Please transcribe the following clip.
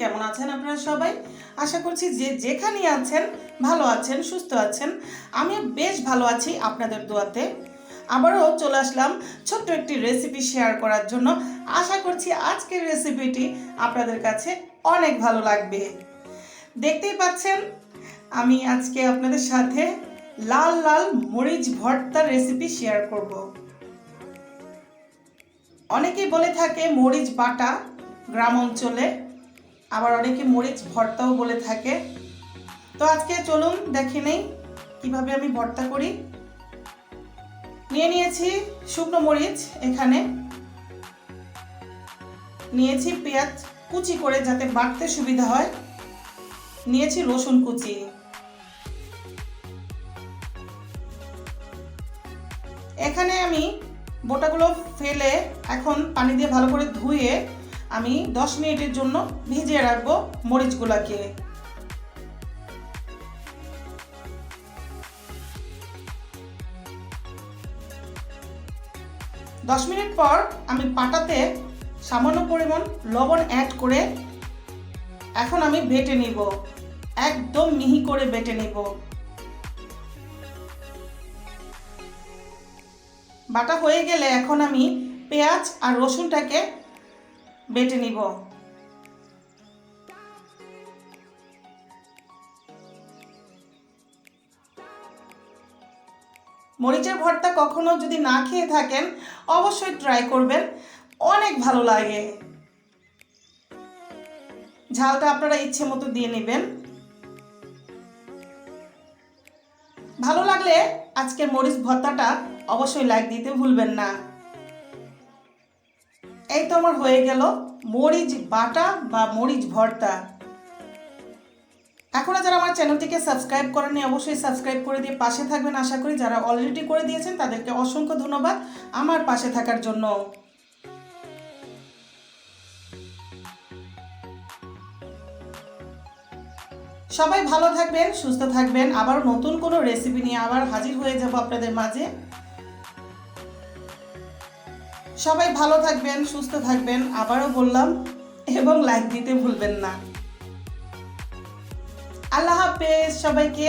কেমন আছেন আপনারা সবাই? আশা করছি যে যেখানেই আছেন, ভালো আছেন, সুস্থ আছেন, আমিও বেশ ভালো আছি আপনাদের দোয়াতে। আবারও চলে আসলাম ছোট্ট একটি রেসিপি শেয়ার করার জন্য। আশা করছি আজকের রেসিপিটি আপনাদের কাছে অনেক ভালো লাগবে। দেখতেই পাচ্ছেন, আমি আজকে আপনাদের সাথে লাল লাল মরিচ ভর্তার রেসিপি শেয়ার করব। অনেকেই বলে থাকে মরিচ বাটা গ্রাম অঞ্চলে। আবার অনেকে মরিচ ভর্তাও বলে থাকে। তো আজকে চলুন দেখে নেই কীভাবে আমি ভর্তা করি। নিয়ে নিয়েছি শুকনো মরিচ এখানে। নিয়েছি পেঁয়াজ কুচি করে যাতে বাটতে সুবিধা হয়। নিয়েছি রসুন কুচি। এখানে আমি বোটাগুলো ফেলে এখন পানি দিয়ে ভালো করে ধুয়ে আমি দশ মিনিটের জন্য ভিজিয়ে রাখব মরিচগুলোকে। দশ মিনিট পর আমি পাটাতে সামান্য পরিমাণ লবণ অ্যাড করে এখন আমি বেটে নিব। একদম মিহি করে বেটে নিব। বাটা হয়ে গেলে এখন আমি পেঁয়াজ আর রসুনটাকে বেটে নিব। মরিচের ভর্তা কখনো যদি না খেয়ে থাকেন, অবশ্যই ট্রাই করবেন। অনেক ভালো লাগে। ঝালটা আপনারা ইচ্ছে মতো দিয়ে নেবেন। ভালো লাগলে আজকের মরিচ ভর্তাটা অবশ্যই লাইক দিতে ভুলবেন না। এই তো আমার হয়ে গেল। মরিচ বাটা বা মরিচ ভর্তা। এখনও যারা আমার চ্যানেলটিকে সাবস্ক্রাইব করেননি, অবশ্যই সাবস্ক্রাইব করে দিয়ে পাশে থাকবেন। আশা করি যারা অলরেডি করে দিয়েছেন, তাদেরকে অসংখ্য ধন্যবাদ আমার পাশে থাকার জন্য। সবাই ভালো থাকবেন, সুস্থ থাকবেন। আবার নতুন কোনো রেসিপি নিয়ে আবার হাজির হয়ে যাব আপনাদের মাঝে। সবাই ভালো থাকবেন, সুস্থ থাকবেন, আবারও বললাম, এবং লাইক দিতে ভুলবেন না। আল্লাহ হাফেজ সবাইকে।